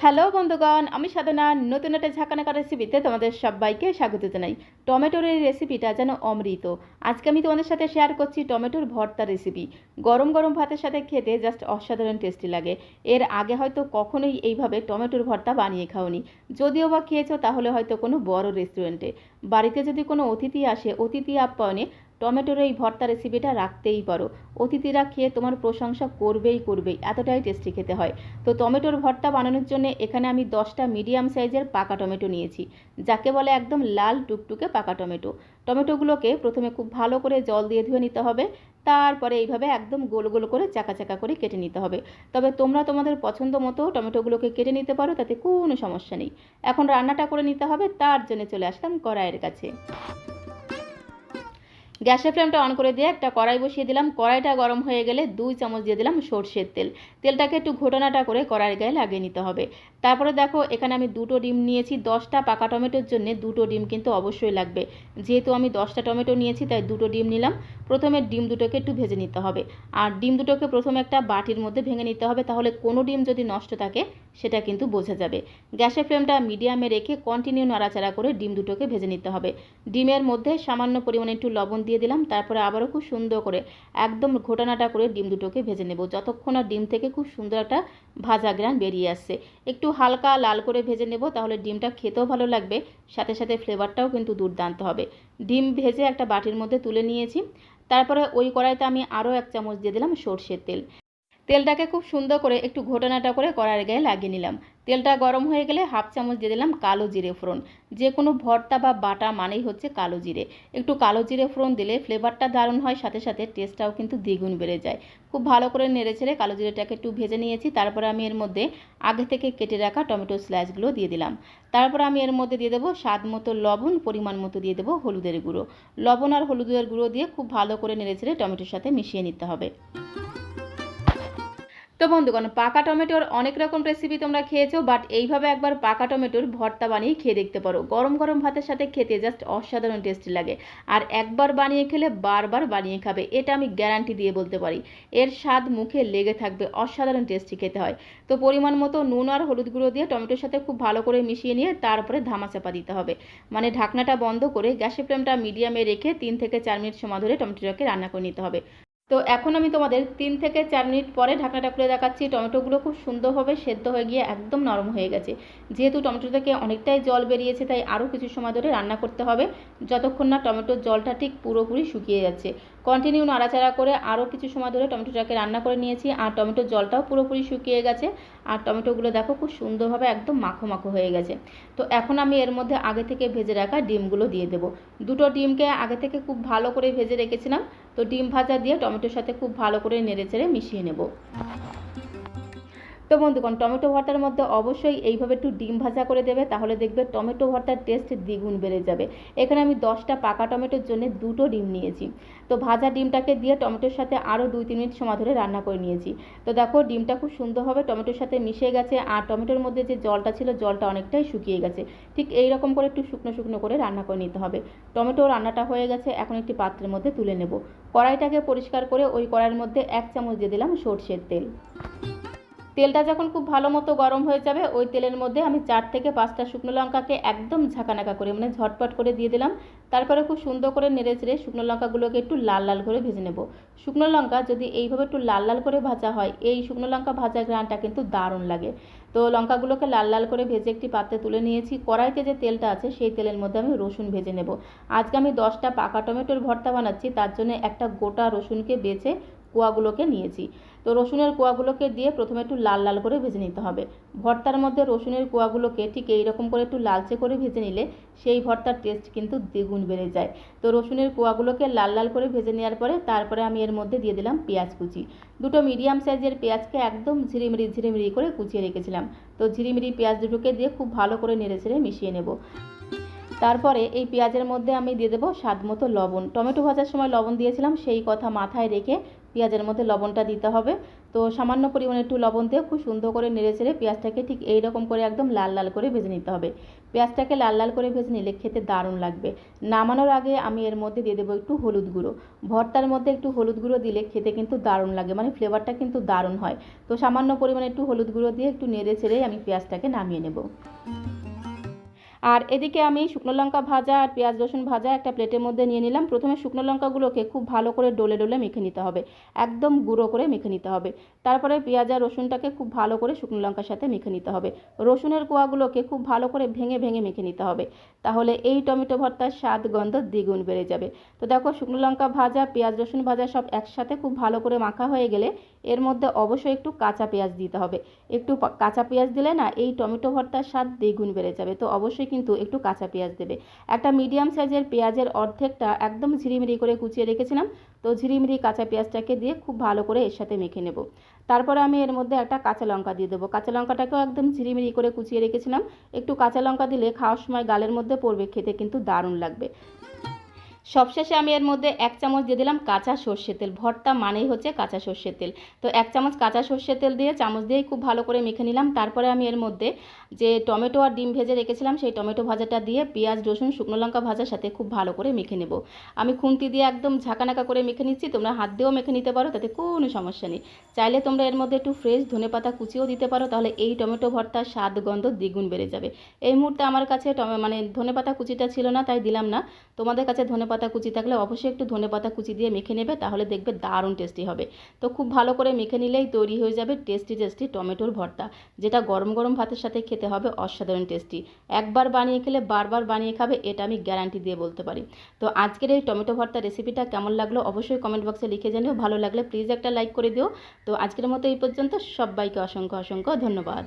Hello বন্ধুগণ, আমি সাধনা। নতুন একটা ঝাঁকানাকা রেসিপিতে তোমাদের সবাইকে স্বাগত জানাই। টমেটোর এই রেসিপিটা যেন অমৃত। আজকে আমি তোমাদের সাথে শেয়ার করছি টমেটোর ভর্তা রেসিপি গরম গরম ভাতের সাথে খেতে জাস্ট অসাধারণ টেস্টি লাগে। এর আগে হয়তো কখনোই এইভাবে টমেটোর ভর্তা বানিয়ে খাওনি। যদিও বা খেয়েছো, তাহলে হয়তো কোনো বড় রেস্টুরেন্টে বাড়িতে যদি কোনো অতিথি আসে, অতিথি আপ্যায়নে টমেটোর এই ভর্তা রেসিপিটা রাখতেই পারো। অতিথিরা খেয়ে তোমার প্রশংসা করবেই করবেই, এতটাই টেস্টি খেতে হয়। তো টমেটোর ভর্তা বানানোর জন্য এখানে আমি দশটা মিডিয়াম সাইজের পাকা টমেটো নিয়েছি, যাকে বলে একদম লাল টুকটুকে পাকা টমেটো। টমেটোগুলোকে প্রথমে খুব ভালো করে জল দিয়ে ধুয়ে নিতে হবে, তারপরে এইভাবে একদম গোল গোল করে চাকা চাকা করে কেটে নিতে হবে। তবে তোমরা তোমাদের পছন্দ মতো টমেটোগুলোকে কেটে নিতে পারো, তাতে কোনো সমস্যা নেই। এখন রান্নাটা করে নিতে হবে, তার জন্য চলে আসলাম কড়াইয়ের কাছে। গ্যাসের ফ্লেমটা অন করে দিয়ে একটা কড়াই বসিয়ে দিলাম। কড়াইটা গরম হয়ে গেলে দুই চামচ দিয়ে দিলাম সর্ষের তেল। তেলটাকে একটু ঘটনাটা করে কড়াইয়ের গায়ে লাগিয়ে নিতে হবে। তারপরে দেখো, এখানে আমি দুটো ডিম নিয়েছি। দশটা পাকা টমেটোর জন্য দুটো ডিম কিন্তু অবশ্যই লাগবে। যেহেতু আমি দশটা টমেটো নিয়েছি, তাই দুটো ডিম নিলাম। প্রথমে ডিম দুটোকে একটু ভেজে নিতে হবে। আর ডিম দুটোকে প্রথমে একটা বাটির মধ্যে ভেঙে নিতে হবে, তাহলে কোনো ডিম যদি নষ্ট থাকে, সেটা কিন্তু বোঝা যাবে। গ্যাসের ফ্লেমটা মিডিয়ামে রেখে কন্টিনিউ নাড়াচাড়া করে ডিম দুটোকে ভেজে নিতে হবে। ডিমের মধ্যে সামান্য পরিমাণে একটু লবণ দিয়ে দিলাম, তারপরে আবারও খুব সুন্দর করে একদম ঘোটানাটা করে ডিম দুটোকে ভেজে নেব। যতক্ষণ না ডিম থেকে খুব সুন্দর একটা ভাজা গ্রান বেরিয়ে আসছে। একটু হালকা লাল করে ভেজে নেব, তাহলে ডিমটা খেতেও ভালো লাগবে, সাথে সাথে ফ্লেভারটাও কিন্তু দুর্দান্ত হবে। ডিম ভেজে একটা বাটির মধ্যে তুলে নিয়েছি, তারপরে ওই কড়াইতে আমি আরও এক চামচ দিয়ে দিলাম সর্ষের তেল। তেলটাকে খুব সুন্দর করে একটু ঘোটানাটা করে কড়াইয়ের গায়ে লাগিয়ে নিলাম। তেলটা গরম হয়ে গেলে হাফ চামচ দিয়ে দিলাম কালো জিরে ফোড়ন। যে কোনো ভর্তা বা বাটা মানেই হচ্ছে কালো জিরে। একটু কালো জিরে ফোড়ন দিলে ফ্লেভারটা দারুণ হয়, সাথে সাথে টেস্টটাও কিন্তু দ্বিগুণ বেড়ে যায়। খুব ভালো করে নেড়ে ছেড়ে কালো জিরেটাকে একটু ভেজে নিয়েছি, তারপরে আমি এর মধ্যে আগে থেকে কেটে রাখা টমেটো স্ল্যাশগুলো দিয়ে দিলাম। তারপর আমি এর মধ্যে দিয়ে দেবো স্বাদ মতো লবণ, পরিমাণ মতো দিয়ে দেবো হলুদের গুঁড়ো। লবণ আর হলুদের গুঁড়ো দিয়ে খুব ভালো করে নেড়ে ছেড়ে টমেটোর সাথে মিশিয়ে নিতে হবে। তো বন্ধুগণ, পাকা টমেটোর অনেক রকম রেসিপি তোমরা খেয়েছো বাট এইভাবে একবার পাকা টমেটোর ভর্তা বানিয়ে খেয়ে দেখতে পারো। গরম গরম ভাতের সাথে খেতে জাস্ট অসাধারণ টেস্টি লাগে। আর একবার বানিয়ে খেলে বারবার বানিয়ে খাবে, এটা আমি গ্যারান্টি দিয়ে বলতে পারি। এর স্বাদ মুখে লেগে থাকবে, অসাধারণ টেস্টি খেতে হয়। তো পরিমাণ মতো নুন আর হলুদ গুঁড়ো দিয়ে টমেটোর সাথে খুব ভালো করে মিশিয়ে নিয়ে তারপরে ধামা চাপা দিতে হবে। মানে ঢাকনাটা বন্ধ করে গ্যাসের ফ্লেমটা মিডিয়ামে রেখে তিন থেকে চার মিনিট সময় ধরে টমেটোটাকে রান্না করে নিতে হবে। তো এখন আমি তোমাদের তিন থেকে চার মিনিট পরে ঢাকনাটা খুলে দেখাচ্ছি। টমেটোগুলো খুব সুন্দরভাবে সেদ্ধ হয়ে গিয়ে একদম নরম হয়ে গেছে। যেহেতু টমেটো থেকে অনেকটাই জল বেরিয়েছে, তাই আরও কিছু সময় ধরে রান্না করতে হবে। যতক্ষণ না টমেটোর জলটা ঠিক পুরোপুরি শুকিয়ে যাচ্ছে। কন্টিনিউ নাড়াচাড়া করে আরও কিছু সময় ধরে টমেটোটাকে রান্না করে নিয়েছি। আর টমেটোর জলটাও পুরোপুরি শুকিয়ে গেছে। আর টমেটোগুলো দেখো খুব সুন্দরভাবে একদম মাখো মাখো হয়ে গেছে। তো এখন আমি এর মধ্যে আগে থেকে ভেজে রাখা ডিমগুলো দিয়ে দেবো। দুটো ডিমকে আগে থেকে খুব ভালো করে ভেজে রেখেছিলাম। তো ডিম ভাজা দিয়ে টমেটোর সাথে খুব ভালো করে নেড়ে চেড়ে মিশিয়ে নেব। তো বন্ধুগণ, টমেটো ভর্তার মধ্যে অবশ্যই এইভাবে একটু ডিম ভাজা করে দেবে, তাহলে দেখবে টমেটো ভর্তার টেস্ট দ্বিগুণ বেড়ে যাবে। এখানে আমি দশটা পাকা টমেটোর জন্য দুটো ডিম নিয়েছি। তো ভাজা ডিমটাকে দিয়ে টমেটোর সাথে আরও দুই তিন মিনিট সময় ধরে রান্না করে নিয়েছি। তো দেখো, ডিমটা খুব সুন্দরভাবে টমেটোর সাথে মিশে গেছে, আর টমেটোর মধ্যে যে জলটা ছিল, জলটা অনেকটাই শুকিয়ে গেছে। ঠিক এই রকম করে একটু শুকনো শুকনো করে রান্না করে নিতে হবে। টমেটো রান্নাটা হয়ে গেছে, এখন একটি পাত্রের মধ্যে তুলে নেব। কড়াইটাকে পরিষ্কার করে ওই কড়াইয়ের মধ্যে এক চামচ দিয়ে দিলাম সর্ষের তেল। তেলটা যখন খুব ভালো মতো গরম হয়ে যাবে, ওই তেলের মধ্যে আমি চার থেকে পাঁচটা শুকনো লঙ্কাকে একদম ঝাঁকানাকা করে মানে ঝটপট করে দিয়ে দিলাম। তারপরে খুব সুন্দর করে নেড়ে চেড়ে শুকনো লঙ্কাগুলোকে একটু লাল লাল করে ভেজে নেব। শুকনো লঙ্কা যদি এইভাবে একটু লাল লাল করে ভাজা হয়, এই শুকনো লঙ্কা ভাজা গ্রানটা কিন্তু দারুণ লাগে। তো লঙ্কাগুলোকে লাল লাল করে ভেজে একটি পাত্রে তুলে নিয়েছি। কড়াইতে যে তেলটা আছে, সেই তেলের মধ্যে আমি রসুন ভেজে নেব। আজকে আমি দশটা পাকা টমেটোর ভর্তা বানাচ্ছি, তার জন্য একটা গোটা রসুনকে বেছে কোয়াগুলোকে নিয়েছি। তো রসুনের কোয়াগুলোকে দিয়ে প্রথমে একটু লাল লাল করে ভেজে নিতে হবে। ভর্তার মধ্যে রসুনের কোয়াগুলোকে ঠিক এই রকম করে একটু লালচে করে ভেজে নিলে সেই ভর্তার টেস্ট কিন্তু দ্বিগুণ বেড়ে যায়। তো রসুনের কোয়াগুলোকে লাল লাল করে ভেজে নেওয়ার পরে তারপরে আমি এর মধ্যে দিয়ে দিলাম পেঁয়াজ কুচি। দুটো মিডিয়াম সাইজের পেঁয়াজকে একদম ঝিরিমিরি ঝিরিমিরি করে কুচিয়ে রেখেছিলাম। তো ঝিরিমিরি পেঁয়াজ দুটোকে দিয়ে খুব ভালো করে নেড়ে ছেড়ে মিশিয়ে নেব। তারপরে এই পেঁয়াজের মধ্যে আমি দিয়ে দেবো স্বাদ মতো লবণ। টমেটো ভাজার সময় লবণ দিয়েছিলাম, সেই কথা মাথায় রেখে পেঁয়াজের মধ্যে লবণটা দিতে হবে। তো সামান্য পরিমাণে একটু লবণ দিয়ে খুব সুন্দর করে নেড়ে চেড়ে পেঁয়াজটাকে ঠিক এই রকম করে একদম লাল লাল করে ভেজে নিতে হবে। পেঁয়াজটাকে লাল লাল করে ভেজে নিলে খেতে দারুণ লাগবে। নামানোর আগে আমি এর মধ্যে দিয়ে দেবো একটু হলুদ গুঁড়ো। ভর্তার মধ্যে একটু হলুদ গুঁড়ো দিলে খেতে কিন্তু দারুণ লাগে মানে ফ্লেভারটা কিন্তু দারুণ হয়। তো সামান্য পরিমাণে একটু হলুদ গুঁড়ো দিয়ে একটু নেড়ে চেড়ে আমি পেঁয়াজটাকে নামিয়ে নেব। আর এদিকে আমি শুকনো লঙ্কা ভাজা আর পেঁয়াজ রসুন ভাজা একটা প্লেটের মধ্যে নিয়ে নিলাম। প্রথমে শুকনো লঙ্কাগুলোকে খুব ভালো করে ডলে ডলে মেখে নিতে হবে। একদম গুঁড়ো করে মেখে নিতে হবে। তারপরে পেঁয়াজ আর রসুনটাকে খুব ভালো করে শুকনো লঙ্কার সাথে মেখে নিতে হবে। রসুনের কোয়াগুলোকে খুব ভালো করে ভেঙে ভেঙে মেখে নিতে হবে। তাহলে এই টমেটো ভর্তার স্বাদ, গন্ধ দ্বিগুণ বেড়ে যাবে। তো দেখো, শুকনো লঙ্কা ভাজা, পেঁয়াজ রসুন ভাজা সব একসাথে খুব ভালো করে মাখা হয়ে গেলে এর মধ্যে অবশ্যই একটু কাঁচা পেঁয়াজ দিতে হবে। একটু কাঁচা পেঁয়াজ দিলে না এই টমেটো ভর্তার স্বাদ দ্বিগুণ বেড়ে যাবে। তো অবশ্যই কিন্তু একটু কাঁচা পেঁয়াজ দেবে। একটা মিডিয়াম সাইজের পেঁয়াজের অর্ধেকটা একদম ঝিরিমিরি করে কুচিয়ে রেখেছিলাম, তো ঝিরিমিরি কাঁচা পেঁয়াজটাকে দিয়ে খুব ভালো করে এর সাথে মেখে নেব। তারপরে আমি এর মধ্যে একটা কাঁচা লঙ্কা দিয়ে দেবো। কাঁচা লঙ্কাটাকেও একদম ঝিরিমিরি করে কুচিয়ে রেখেছিলাম। একটু কাঁচা লঙ্কা দিলে খাওয়ার সময় গালের মধ্যে পড়বে, খেতে কিন্তু দারুণ লাগবে। সবশেষে আমি এর মধ্যে এক চামচ দিয়ে দিলাম কাঁচা সর্ষের তেল। ভর্তা মানেই হচ্ছে কাঁচা সর্ষের তেল। তো এক চামচ কাঁচা সর্ষের তেল দিয়ে, চামচ দিয়েই খুব ভালো করে মেখে নিলাম। তারপরে আমি এর মধ্যে যে টমেটো আর ডিম ভেজে রেখেছিলাম, সেই টমেটো ভাজাটা দিয়ে পেঁয়াজ, রসুন, শুকনো লঙ্কা ভাজার সাথে খুব ভালো করে মেখে নেব। আমি খুন্তি দিয়ে একদম ঝাঁকানাকা করে মেখে নিচ্ছি। তোমরা হাত দিয়েও মেখে নিতে পারো, তাতে কোনো সমস্যা নেই। চাইলে তোমরা এর মধ্যে একটু ফ্রেশ ধনেপাতা কুচিও দিতে পারো, তাহলে এই টমেটো ভর্তার স্বাদ, গন্ধ দ্বিগুণ বেড়ে যাবে। এই মুহূর্তে আমার কাছে মানে ধনেপাতা কুচিটা ছিল না, তাই দিলাম না। তোমাদের কাছে ধনেপাতা কুচি থাকলে অবশ্যই একটু ধনেপাতা কুচি দিয়ে মেখে নেবে, তাহলে দেখবে দারুণ টেস্টি হবে। তো খুব ভালো করে মেখে নিলেই তৈরি হয়ে যাবে টেস্টি টেস্টি টমেটোর ভর্তা, যেটা গরম গরম ভাতের সাথে খেতে হবে অসাধারণ টেস্টি একবার বানিয়ে খেলে বারবার বানিয়ে খাবে, এটা আমি গ্যারান্টি দিয়ে বলতে পারি। তো আজকের এই টমেটো ভর্তা রেসিপিটা কেমন লাগল অবশ্যই কমেন্ট বক্সে লিখে জানিও, ভালো লাগলে প্লিজ একটা লাইক করে দিও। তো আজকের মতো এই পর্যন্ত, সবাইকে অসংখ্য অসংখ্য ধন্যবাদ।